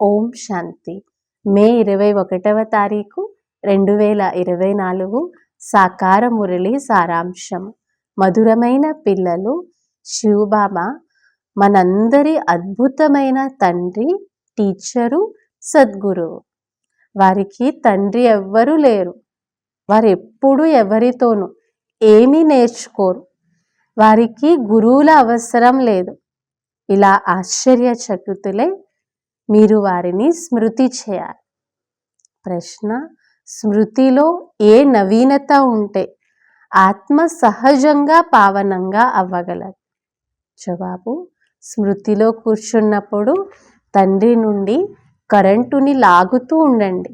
ఓం శాంతి. మే ఇరవై ఒకటవ తారీఖు రెండు వేల ఇరవై నాలుగు సాకార మురళి సారాంశం. మధురమైన పిల్లలు శివబాబా మనందరి అద్భుతమైన తండ్రి టీచరు సద్గురువు వారికి తండ్రి ఎవ్వరూ లేరు. వారు ఎప్పుడు ఎవరితోనూ ఏమీ నేర్చుకోరు. వారికి గురువుల అవసరం లేదు. ఇలా ఆశ్చర్యచకితులై మీరు వారిని స్మృతి చేయాలి. ప్రశ్న స్మృతిలో ఏ నవీనత ఉంటే ఆత్మ సహజంగా పావనంగా అవ్వగలదు. జవాబు స్మృతిలో కూర్చున్నప్పుడు తండ్రి నుండి కరెంటుని లాగుతూ ఉండండి.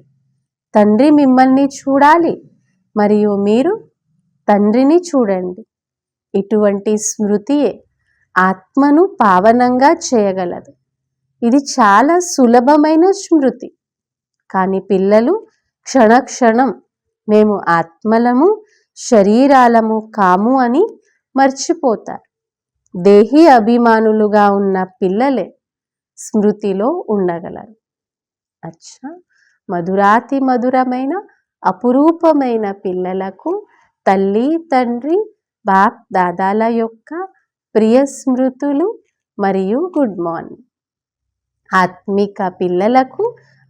తండ్రి మిమ్మల్ని చూడాలి మరియు మీరు తండ్రిని చూడండి. ఇటువంటి స్మృతియే ఆత్మను పావనంగా చేయగలదు. ఇది చాలా సులభమైన స్మృతి. కానీ పిల్లలు క్షణక్షణం మేము ఆత్మలము శరీరాలము కాము అని మర్చిపోతారు. దేహి అభిమానులుగా ఉన్న పిల్లలే స్మృతిలో ఉండగలరు. అచ్చా! మధురాతి మధురమైన అపురూపమైన పిల్లలకు తల్లి తండ్రి బాప్ దాదాల యొక్క ప్రియ స్మృతులు మరియు గుడ్ మార్నింగ్. ఆత్మిక పిల్లలకు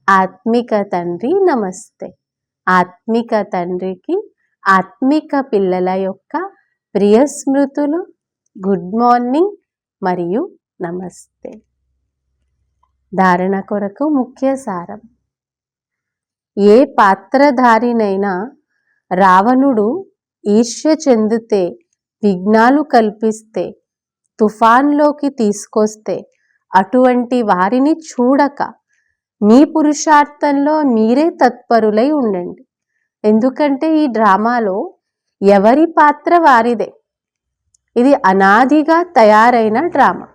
ఆత్మిక తండ్రి నమస్తే. ఆత్మిక తండ్రికి ఆత్మిక పిల్లల యొక్క ప్రియ స్మృతులు గుడ్ మార్నింగ్ మరియు నమస్తే. ధారణ కొరకు ముఖ్య సారం. ఏ పాత్రధారినైనా రావణుడు ఈర్ష్య చెందితే విఘ్నాలు కల్పిస్తే తుఫాన్లోకి తీసుకొస్తే అటువంటి వారిని చూడక మీ పురుషార్థంలో మీరే తత్పరులై ఉండండి. ఎందుకంటే ఈ డ్రామాలో ఎవరి పాత్ర వారిదే? ఇది అనాదిగా తయారైన డ్రామా.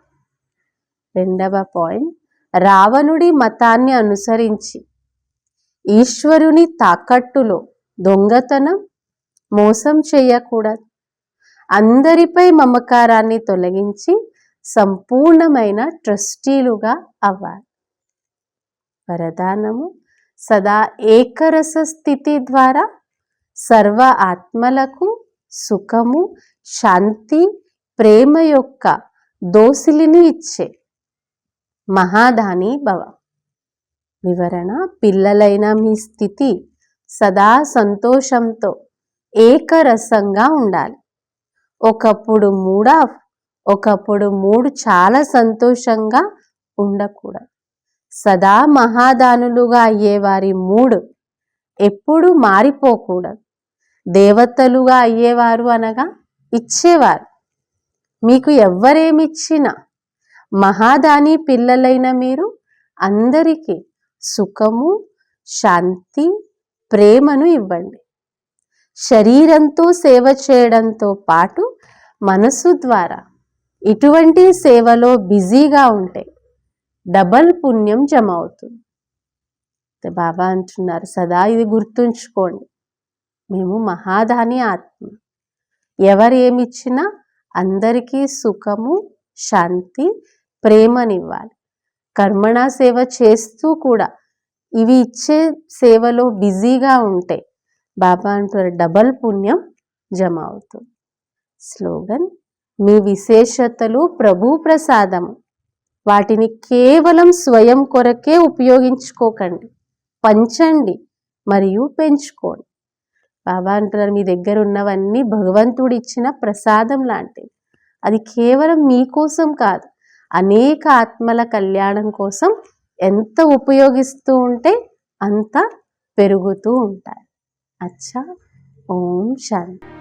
రెండవ పాయింట్. రావణుడి మతాన్ని అనుసరించి ఈశ్వరుని తాకట్టులో దొంగతనం మోసం చేయకూడదు. అందరిపై మమకారాన్ని తొలగించి సంపూర్ణమైన ట్రస్టీలుగా అవ్వాలి. వరదానము సదా ఏకరస స్థితి ద్వారా సర్వ ఆత్మలకు సుఖము శాంతి ప్రేమ యొక్క దోసిలిని ఇచ్చే మహాదాని భవ. వివరణ పిల్లలైన మీ స్థితి సదా సంతోషంతో ఏకరసంగా ఉండాలి. ఒకప్పుడు మూడ్ ఆఫ్ ఒకప్పుడు మూడు చాలా సంతోషంగా ఉండకూడదు. సదా మహాదానులుగా అయ్యేవారి మూడు ఎప్పుడూ మారిపోకూడదు. దేవతలుగా అయ్యేవారు అనగా ఇచ్చేవారు. మీకు ఎవ్వరేమిచ్చినా మహాదాని పిల్లలైన మీరు అందరికీ సుఖము శాంతి ప్రేమను ఇవ్వండి. శరీరంతో సేవ చేయడంతో పాటు మనసు ద్వారా ఇటువంటి సేవలో బిజీగా ఉంటే డబల్ పుణ్యం జమ అవుతుంది బాబా అంటున్నారు సదా ఇది గుర్తుంచుకోండి. మేము మహాదాని ఆత్మ. ఎవరు ఏమిచ్చినా అందరికీ సుఖము శాంతి ప్రేమనివ్వాలి. కర్మణ సేవ చేస్తూ కూడా ఇవి ఇచ్చే సేవలో బిజీగా ఉంటే బాబా అంటారు డబల్ పుణ్యం జమ అవుతుంది స్లోగన్ మీ విశేషతలు ప్రభు ప్రసాదం వాటిని కేవలం స్వయం కొరకే ఉపయోగించుకోకండి. పంచండి మరియు పెంచుకోండి. బాబా అంటున్నారు మీ దగ్గర ఉన్నవన్నీ భగవంతుడు ఇచ్చిన ప్రసాదం లాంటివి. అది కేవలం మీకోసం కాదు. అనేక ఆత్మల కళ్యాణం కోసం ఎంత ఉపయోగిస్తూ ఉంటే అంత పెరుగుతూ ఉంటాయి. అచ్చా. ఓం శాంతి.